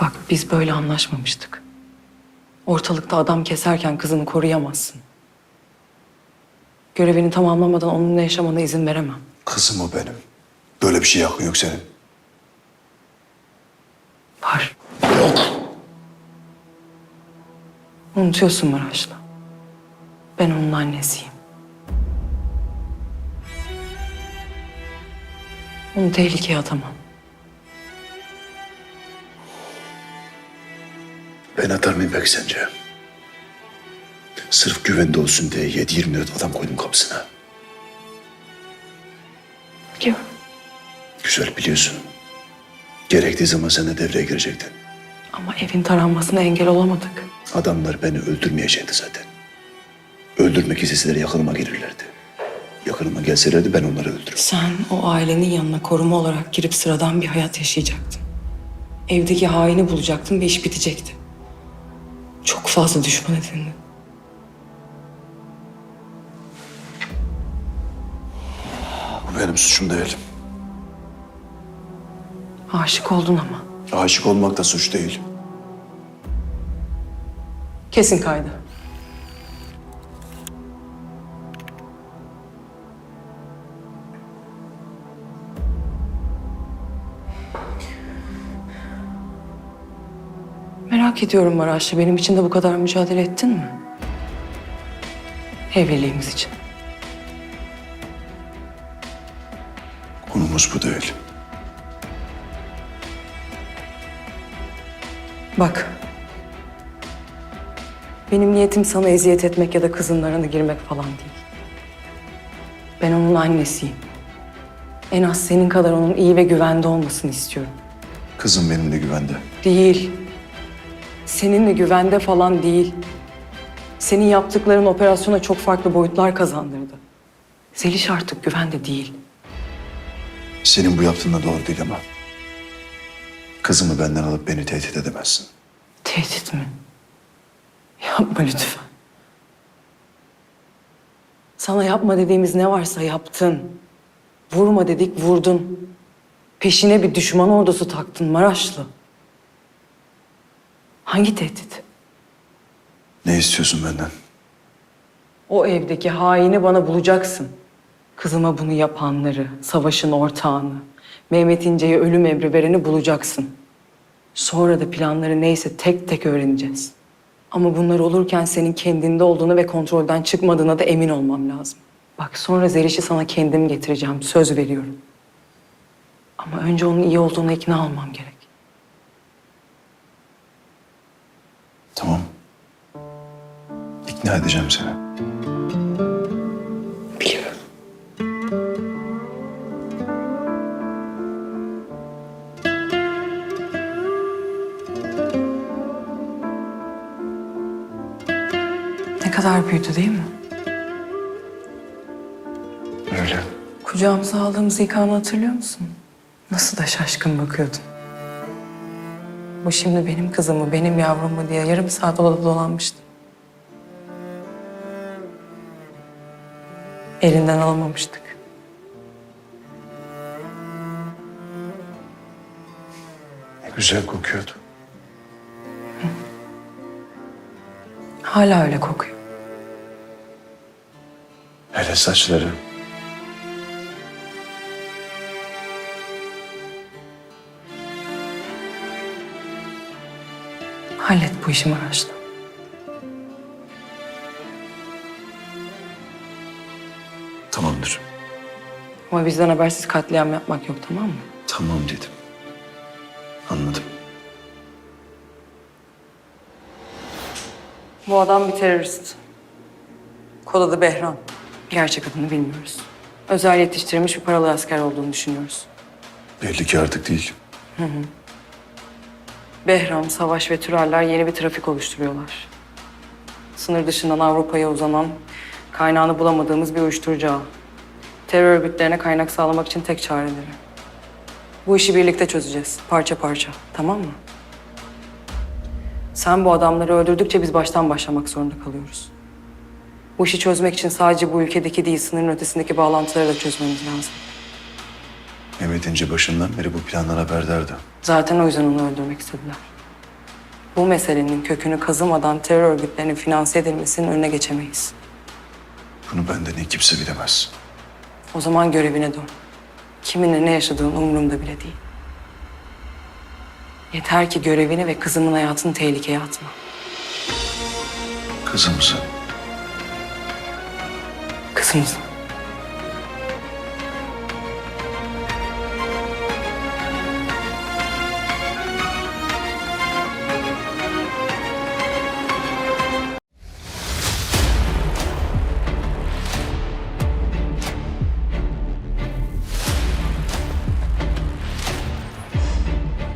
Bak biz böyle anlaşmamıştık. Ortalıkta adam keserken kızını koruyamazsın. Görevini tamamlamadan onunla yaşamana izin veremem. Kızım o benim. Böyle bir şey hakkın yok senin. Var. Unutuyorsun Maraşlı. Ben onun annesiyim. Onu tehlikeye atamam. Ben atar mıyım peki sence? Sırf güvende olsun diye 7-24 adam koydum kapısına. Biliyorum. Güzel biliyorsun. Gerektiği zaman sen de devreye girecektin. Ama evin taranmasına engel olamadık. Adamlar beni öldürmeyecekti zaten. Öldürmek isteseler yakınıma gelirlerdi. Yakınıma gelselerdi ben onları öldürürüm. Sen o ailenin yanına koruma olarak girip sıradan bir hayat yaşayacaktın. Evdeki haini bulacaktın ve iş bitecekti. Çok fazla düşman edindin. Bu benim suçum değil. Aşık oldun ama. Aşık olmak da suç değil. Kesin kaydı. Merak ediyorum Maraşlı. Benim için de bu kadar mücadele ettin mi? Evliliğimiz için. Konumuz bu değil. Bak. Benim niyetim sana eziyet etmek ya da kızın arana girmek falan değil. Ben onun annesiyim. En az senin kadar onun iyi ve güvende olmasını istiyorum. Kızım benimle güvende. Değil. Seninle güvende falan değil. Senin yaptıkların operasyona çok farklı boyutlar kazandırdı. Zeliş artık güvende değil. Senin bu yaptığın da doğru değil ama. Kızımı benden alıp beni tehdit edemezsin. Tehdit mi? Yapma lütfen. Sana yapma dediğimiz ne varsa yaptın. Vurma dedik vurdun. Peşine bir düşman ordusu taktın Maraşlı. Hangi tehdit? Ne istiyorsun benden? O evdeki haini bana bulacaksın. Kızıma bunu yapanları, savaşın ortağını, Mehmet İnce'ye ölüm emri vereni bulacaksın. Sonra da planları neyse tek tek öğreneceğiz. Ama bunlar olurken senin kendinde olduğunu ve kontrolden çıkmadığına da emin olmam lazım. Bak sonra Zeliş'i sana kendim getireceğim, söz veriyorum. Ama önce onun iyi olduğuna ikna olmam gerek. Tamam. İkna edeceğim seni. Biliyorum. Ne kadar büyüdü değil mi? Öyle. Kucağımıza aldığımız ilk anı hatırlıyor musun? Nasıl da şaşkın bakıyordun. Bu şimdi benim kızım mı, benim yavrum mu diye yarım saat odada dolanmıştı. Elinden alamamıştık. Ne güzel kokuyordu. Hala öyle kokuyor. Hele saçları. Hallet bu işi Maraşlı. Tamamdır. Ama bizden habersiz katliam yapmak yok tamam mı? Tamam dedim. Anladım. Bu adam bir terörist. Kod adı Behram. Gerçek adını bilmiyoruz. Özel yetiştirilmiş bir paralı asker olduğunu düşünüyoruz. Belli ki artık değil. Behram, Savaş ve Türeller yeni bir trafik oluşturuyorlar. Sınır dışından Avrupa'ya uzanan, kaynağını bulamadığımız bir uyuşturucu ağı. Terör örgütlerine kaynak sağlamak için tek çareleri. Bu işi birlikte çözeceğiz, parça parça. Tamam mı? Sen bu adamları öldürdükçe biz baştan başlamak zorunda kalıyoruz. Bu işi çözmek için sadece bu ülkedeki değil, sınırın ötesindeki bağlantıları da çözmemiz lazım. Mehmet İnce başından beri bu plandan haberdardı. Zaten o yüzden onu öldürmek istediler. Bu meselenin kökünü kazımadan terör örgütlerinin finanse edilmesinin önüne geçemeyiz. Bunu benden iyi kimse bilemez. O zaman görevine dön. Kiminle ne yaşadığın umurumda bile değil. Yeter ki görevini ve kızımın hayatını tehlikeye atma. Kızımızı Kızımızın.